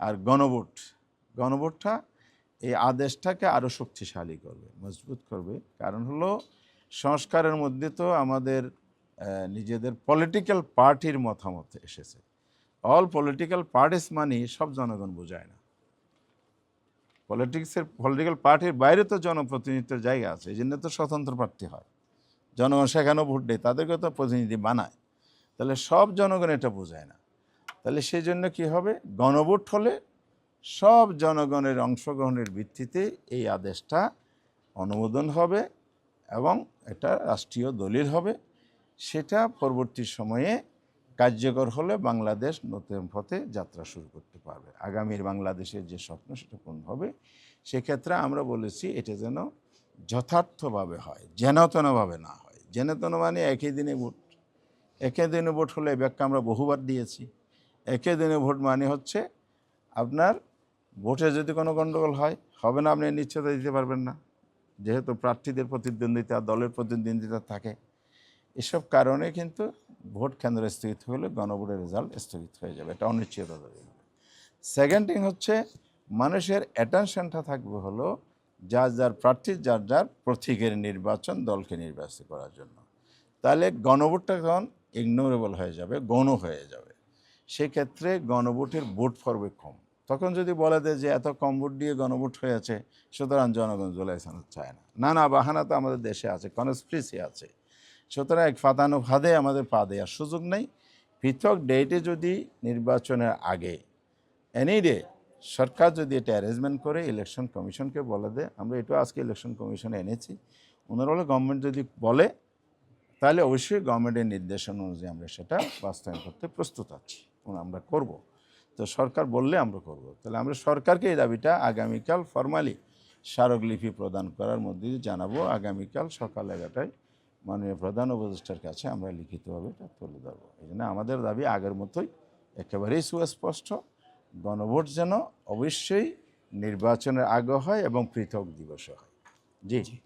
আর গণভোট, গণভোটটা এই আদেশটাকে আরও শক্তিশালী করবে, মজবুত করবে। কারণ হলো সংস্কারের মধ্যে তো আমাদের নিজেদের পলিটিক্যাল পার্টির মতামত এসেছে। অল পলিটিক্যাল পার্টিস মানি সব জনগণ বোঝায় না। পলিটিক্সের পলিটিক্যাল পার্টির বাইরে তো জনপ্রতিনিধিত্বের জায়গা আছে, এই জন্য তো স্বতন্ত্র প্রার্থী হয়। জনগণ সেখানেও ভোট দেয় তাদেরকে তো প্রতিনিধি বানায়। তাহলে সব জনগণ এটা বোঝায় না। তাহলে সেই জন্য কী হবে? গণভোট হলে সব জনগণের অংশগ্রহণের ভিত্তিতে এই আদেশটা অনুমোদন হবে এবং এটা রাষ্ট্রীয় দলিল হবে। সেটা পরবর্তী সময়ে কার্যকর হলে বাংলাদেশ নতুন পথে যাত্রা শুরু করতে পারবে। আগামীর বাংলাদেশের যে স্বপ্ন সেটা পূর্ণ হবে। সেক্ষেত্রে আমরা বলেছি এটা যেন যথার্থভাবে হয়, যেনতনভাবে না হয়। যেনতন মানে একই দিনে ভোট। একই দিনে ভোট হলে ব্যাখ্যা আমরা বহুবার দিয়েছি। একই দিনে ভোট মানে হচ্ছে আপনার ভোটে যদি কোনো গণ্ডগোল হয়, হবে না, আপনি নিশ্চয়তা দিতে পারবেন না। যেহেতু প্রার্থীদের প্রতিদ্বন্দ্বিতা, দলের প্রতিদ্বন্দ্বিতা থাকে। এসব কারণে কিন্তু ভোট কেন্দ্র স্থগিত হলে গণভোটের রেজাল্ট স্থগিত হয়ে যাবে। এটা অনিশ্চয়তা তৈরি হবে। সেকেন্ড থিং হচ্ছে, মানুষের অ্যাটেনশনটা থাকবে হলো যার যার প্রার্থী, যার যার প্রতীকের নির্বাচন দলকে নির্বাচিত করার জন্য। তাহলে গণভোটটা তখন ইগনোরেবল হয়ে যাবে, গণ হয়ে যাবে। সেক্ষেত্রে গণভোটের ভোট পড়বে কম। তখন যদি বলে দেয় যে এত কম ভোট দিয়ে গণভোট হয়েছে সুতরাং জনগণ জোলাই সানত চায় না। না না বাহানা তো আমাদের দেশে আছে কনস্পিরেসি আছে। সুতরাং এক ফাতানো ফাঁদে আমাদের পা দেওয়ার সুযোগ নেই। পৃথক ডেটে যদি নির্বাচনের আগে এনি ডে সরকার যদি এটা অ্যারেঞ্জমেন্ট করে ইলেকশন কমিশনকে বলে দেয়, আমরা এটাও আজকে ইলেকশন কমিশনে এনেছি। ওনারা হলে গভর্নমেন্ট যদি বলে, তাহলে অবশ্যই গভর্নমেন্টের নির্দেশনা অনুযায়ী আমরা সেটা বাস্তবায়ন করতে প্রস্তুত আছি। আমরা করব। তো সরকার বললে আমরা করব। তাহলে আমরা সরকারকে এই দাবিটা আগামীকাল ফর্মালি স্মারকলিপি প্রদান করার মধ্যে জানাব। আগামীকাল সকাল এগারোটায় মাননীয় প্রধান উপদেষ্টার কাছে আমরা লিখিতভাবে এটা তুলে ধরবো। এই জন্য আমাদের দাবি আগের মতোই একেবারেই সুস্পষ্ট। গণভোট যেন অবশ্যই নির্বাচনের আগে হয় এবং পৃথক দিবস হয়। জি।